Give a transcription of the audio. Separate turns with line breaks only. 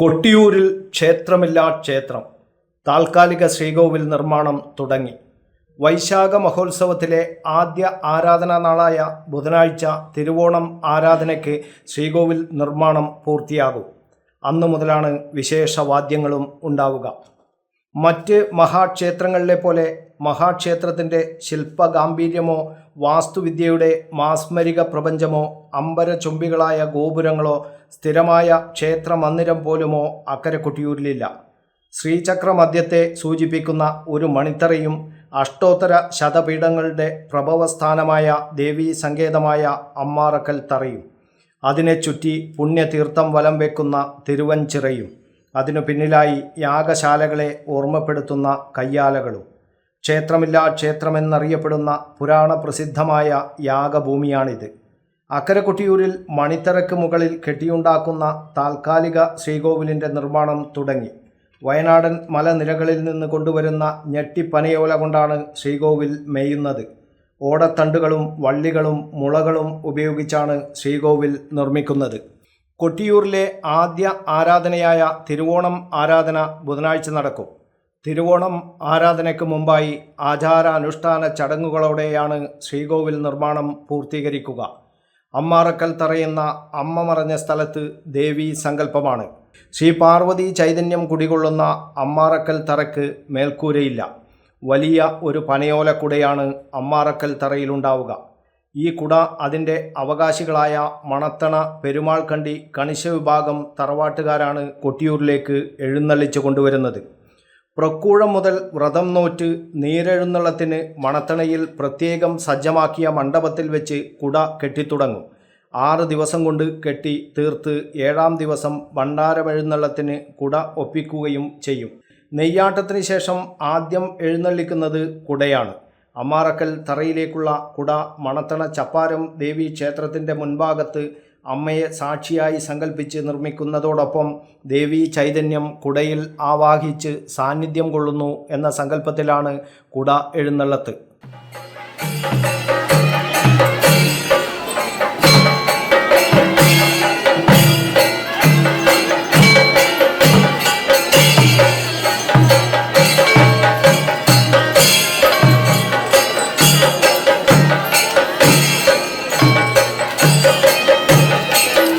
കൊട്ടിയൂരിൽ ക്ഷേത്രമില്ലാ ക്ഷേത്രം താൽക്കാലിക ശ്രീകോവിൽ നിർമ്മാണം തുടങ്ങി. വൈശാഖ മഹോത്സവത്തിലെ ആദ്യ ആരാധനാ നാളായ ബുധനാഴ്ച തിരുവോണം ആരാധനയ്ക്ക് ശ്രീകോവിൽ നിർമ്മാണം പൂർത്തിയാകും. അന്നു മുതലാണ് വിശേഷവാദ്യങ്ങളും ഉണ്ടാവുക. മറ്റ് മഹാക്ഷേത്രങ്ങളിലെ പോലെ മഹാക്ഷേത്രത്തിന്റെ ശില്പഗാംഭീര്യമോ വാസ്തുവിദ്യയുടെ മാസ്മരിക പ്രപഞ്ചമോ അമ്പരചുംബികളായ ഗോപുരങ്ങളോ സ്ഥിരമായ ക്ഷേത്ര മന്ദിരം പോലുമോ അക്കരെ കൊട്ടിയൂരിലില്ല. ശ്രീചക്ര മധ്യത്തെ സൂചിപ്പിക്കുന്ന ഒരു മണിത്തറയും അഷ്ടോത്തര ശതപീഠങ്ങളുടെ പ്രഭവസ്ഥാനമായ ദേവീ സങ്കേതമായ അമ്മാറക്കൽ തറയും. അതിനെ ചുറ്റി പുണ്യതീർത്ഥം വലം വെക്കുന്ന തിരുവഞ്ചിറയും അതിനു പിന്നിലായി യാഗശാലകളെ ഓർമ്മപ്പെടുത്തുന്ന കയ്യാലകളും. ക്ഷേത്രമില്ലാ ക്ഷേത്രമെന്നറിയപ്പെടുന്ന പുരാണ പ്രസിദ്ധമായ യാഗഭൂമിയാണിത്. അക്കരക്കുട്ടിയൂരിൽ മണിത്തറയ്ക്ക് മുകളിൽ കെട്ടിയുണ്ടാക്കുന്ന താൽക്കാലിക ശ്രീകോവിലിന്റെ നിർമ്മാണം തുടങ്ങി. വയനാടൻ മലനിരകളിൽ നിന്ന് കൊണ്ടുവരുന്ന ഞെട്ടിപ്പനയോല കൊണ്ടാണ് ശ്രീകോവിൽ മേയുന്നത്. ഓടത്തണ്ടുകളും വള്ളികളും മുളകളും ഉപയോഗിച്ചാണ് ശ്രീകോവിൽ നിർമ്മിക്കുന്നത്. കൊട്ടിയൂരിലെ ആദ്യ ആരാധനയായ തിരുവോണം ആരാധന ബുധനാഴ്ച നടക്കും. തിരുവോണം ആരാധനയ്ക്ക് മുമ്പായി ആചാരാനുഷ്ഠാന ചടങ്ങുകളോടെയാണ് ശ്രീകോവിൽ നിർമ്മാണം പൂർത്തീകരിക്കുക. അമ്മാറക്കൽ തറയുന്ന അമ്മ മറഞ്ഞ സ്ഥലത്ത് ദേവി സങ്കല്പമാണ്. ശ്രീ പാർവതി ചൈതന്യം കുടികൊള്ളുന്ന അമ്മാറക്കൽ തറയ്ക്ക് മേൽക്കൂരയില്ല. വലിയ ഒരു പനയോലക്കുടയാണ് അമ്മാറക്കൽ തറയിലുണ്ടാവുക. ഈ കുട അതിന്റെ അവകാശികളായ മണത്തണ പെരുമാൾ കണ്ടി കണിശ വിഭാഗം തറവാട്ടുകാരാണ് കൊട്ടിയൂരിലേക്ക് എഴുന്നള്ളിച്ചു കൊണ്ടുവരുന്നത്. പ്രക്കൂഴം മുതൽ വ്രതം നോറ്റ് നീരെഴുന്നള്ളത്തിന് മണത്തണയിൽ പ്രത്യേകം സജ്ജമാക്കിയ മണ്ഡപത്തിൽ വെച്ച് കുട കെട്ടിത്തുടങ്ങും. ആറ് ദിവസം കൊണ്ട് കെട്ടി തീർത്ത് ഏഴാം ദിവസം ഭണ്ഡാരമെഴുന്നള്ളത്തിന് കുട ഒപ്പിക്കുകയും ചെയ്യും. നെയ്യാട്ടത്തിന് ശേഷം ആദ്യം എഴുന്നള്ളിക്കുന്നത് കുടയാണ്. അമ്മാറക്കൽ തറയിലേക്കുള്ള കുട മണത്തണ ചപ്പാരം ദേവി ക്ഷേത്രത്തിന്റെ മുൻഭാഗത്ത് അമ്മയെ സാക്ഷിയായി സങ്കല്പിച്ച് നിർമ്മിക്കുന്നതോടൊപ്പം ദേവി ചൈതന്യം കുടയിൽ ആവാഹിച്ച് സാന്നിധ്യം കൊള്ളുന്നു എന്ന സങ്കല്പത്തിലാണ് കുട എഴുന്നള്ളത്ത്.